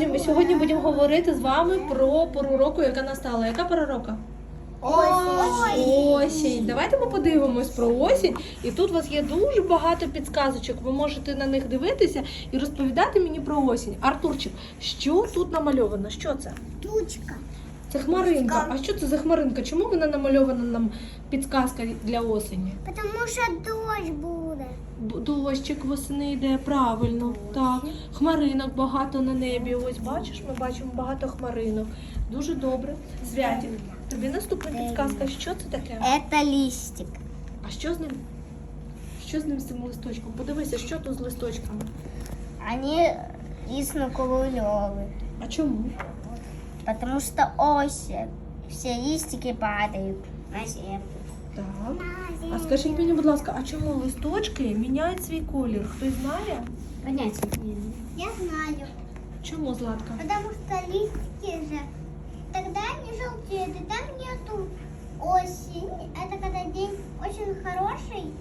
Друзі, ми сьогодні будемо говорити з вами про пору року, яка настала. Яка пора року? Осінь. Давайте ми подивимось про осінь. І тут у вас є дуже багато підсказочок. Ви можете на них дивитися і розповідати мені про осінь. Артурчик, що тут намальовано? Що це? Тучка. Це хмаринка. А що це за хмаринка? Чому вона намальована нам підсказка для осені? Потому що дощ буде. Б- Дощик восени йде правильно. Так, хмаринок багато на небі. Ось бачиш, ми бачимо багато хмаринок. Дуже добре. Святік, тобі наступна підсказка. Що це таке? Это листик. А що з ним? Що з ним з цим листочком? Подивися, що тут з листочками. Они листно-ковылевые. А чому? Потому что осень. Все листики падают на землю. Так. А скажіть мені, будь ласка, а чому листочки міняють свій колір? Хтось знає? Понятия не Я знаю. Чому Златка? Потому что листики же тогда они желтеют, и там нету осень. Это когда день очень хороший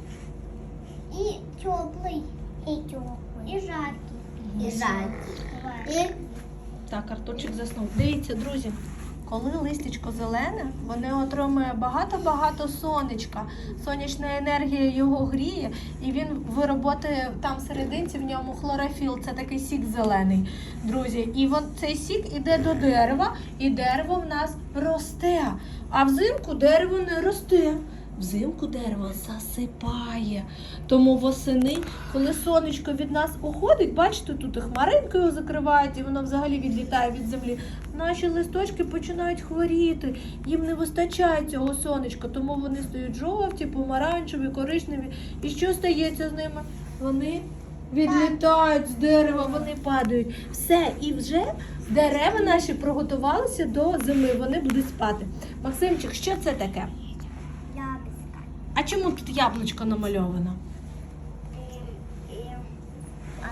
и теплый. И теплый. И жаркий. И жаркий. И Так, Артурчик заснув. Дивіться, друзі, коли листячко зелене, воно отримує багато-багато сонечка. Сонячна енергія його гріє, і він вироботає там всерединці в ньому хлорофіл. Це такий сік зелений, друзі. І вон цей сік іде до дерева, і дерево в нас росте. А взимку дерево не росте. Взимку дерево засипає. Тому восени, коли сонечко від нас уходить, бачите, тут і хмаринки його закривають, і воно взагалі відлітає від землі. Наші листочки починають хворіти, їм не вистачає цього сонечка, тому вони стають жовті, помаранчеві, коричневі. І що стається з ними? Вони відлітають з дерева, вони падають. Все, і вже дерева наші приготувалися до зими, вони будуть спати. Максимчик, що це таке? А чому тут яблучко намальовано?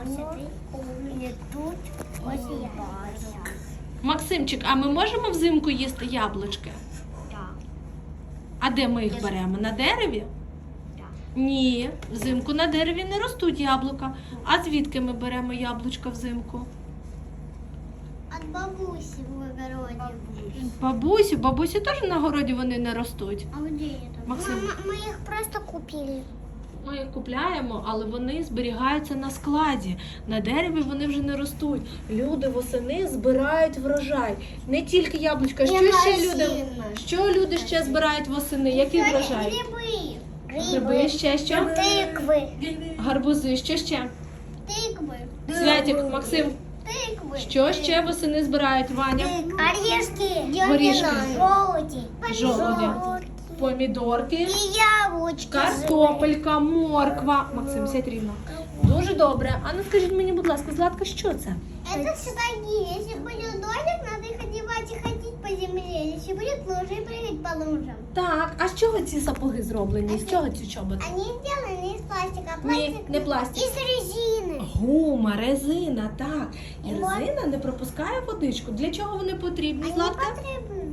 Оно тут очень Максимчик, а ми можемо взимку їсти яблучки? Так. А де ми їх беремо? На дереві? Так. Ні, взимку на дереві не ростуть яблука. А звідки ми беремо яблучка взимку? От бабуси в огороде. Бабусі, бабусі теж на городі вони не ростуть. А где это? Максим. мы их просто купили. Ми їх купляємо, але вони зберігаються на складі. На дереві вони вже не ростуть. Люди восени збирають врожай. Не тільки яблучка. Що ще люди? Що люди ще збирають восени? Який врожай? Грибы. Гриби, ще що? Тыквы. Гарбузи, що ще? Тыквы. Святік, Максим, Тыквы. що ще восени збирають Ваня? Орешки. Горішки. Желуди. Жолуді. Помідорки, И яблочки. картопелька, морква. Максим, сядь рівно. Дуже добре. А ну скажіть мені, будь ласка, Златка, що це? Это сапоги. Если будет дождик, надо их одевать и ходить по земле. Если будет лужа, и прыгать по лужам. Так, а з чого ці сапоги зроблені? З чого ці чоботи? Они сделаны из пластика. а Ні, Пластик не пластик. Из резины. Гума, резина, так. І І резина не пропускає водичку. Для чого вони потрібні, Они Златка? потребны.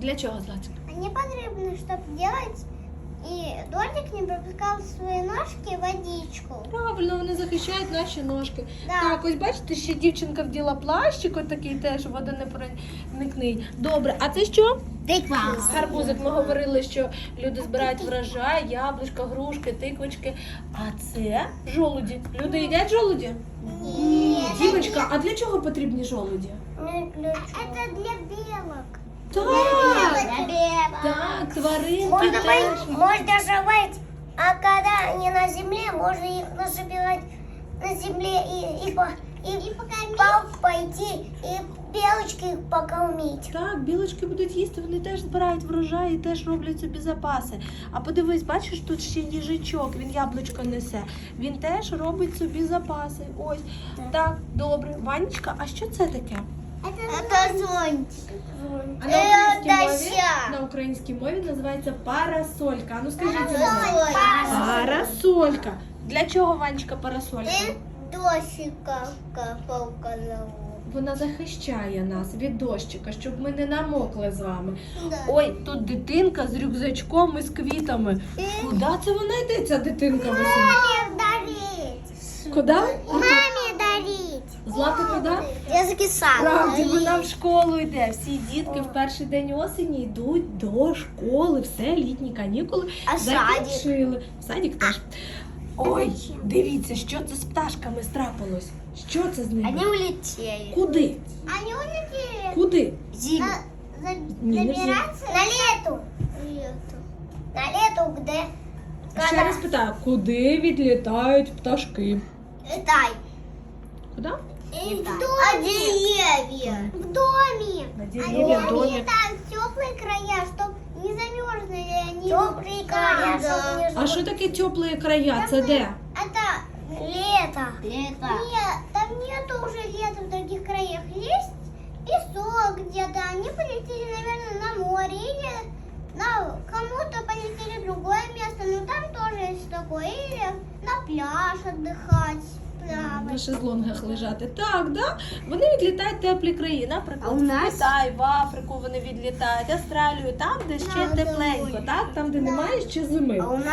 Для чого, Златка? Они потребны, чтобы делать и дождик не пропускал в свои ножки водичку. Правильно, вони захищають наші ножки. Да. Так, ось бачите, ще дівчинка вділа плащик, ось такий теж вода не проникне. Добре, а це що? Тыква. Гарбузик. Ми говорили, що люди збирають врожай, яблучка, грушки, тиквочки. А це жолуді. Люди їдять жолуді? Нет. Дівочка, а для чого потрібні жолуді? Это для белок. Так. Так, тваринки Можно, теж. быть, можно жевать, а когда они на земле, можно их насобирать на земле и, и, по, и, по- пойти и белочки их покормить. Так, білочки будуть їсти, вони теж збирають врожай і теж роблять собі запаси. А подивись, бачиш, тут ще їжачок, він яблучко несе. Він теж робить собі запаси. Ось. Так, добре. Ванечка, а що це таке? Это зонтик. А на українській мові, на українській мові називається парасолька. А ну скажіть, Парасолька. парасолька. Для чого Ванечка парасолька? Досика, зовут. Вона захищає нас від дощика, щоб ми не намокли з вами. Да. Ой, тут дитинка з рюкзачком і з квітами. Куди це вона йде, ця дитинка? Куди? Злата куди? Я закисала. Правді, вона в школу йде. Всі дітки в перший день осені йдуть до школи. Все, літні канікули А закінчили. Садик теж. Ой, дивіться, що це з пташками страпилось. Що це з ними? Они улетели. Куди? Они улетели. Куди? Зиму. Забираться? На лету. Лету. На лету, где? Ще раз питаю, куди відлітають пташки? Летай. Куди? В доме. А деревья? В доме. На деревья, в доме. в теплые края, чтобы не замерзли они. Теплые края, не А що таке теплі края? Це де? Это лето. Лето. Нет, там нету уже лета в других краях. Есть песок где-то. Они полетели, наверное, на море или на кому-то полетели в другое место. Но там тоже есть такое. Или на пляж отдыхать. На шезлонгах лежати. Так, да? Вони відлітають в теплі краї. Наприклад, в Китай, в Африку вони відлітають, Австралію, там, де ще тепленько, так? Там, де немає ще зими.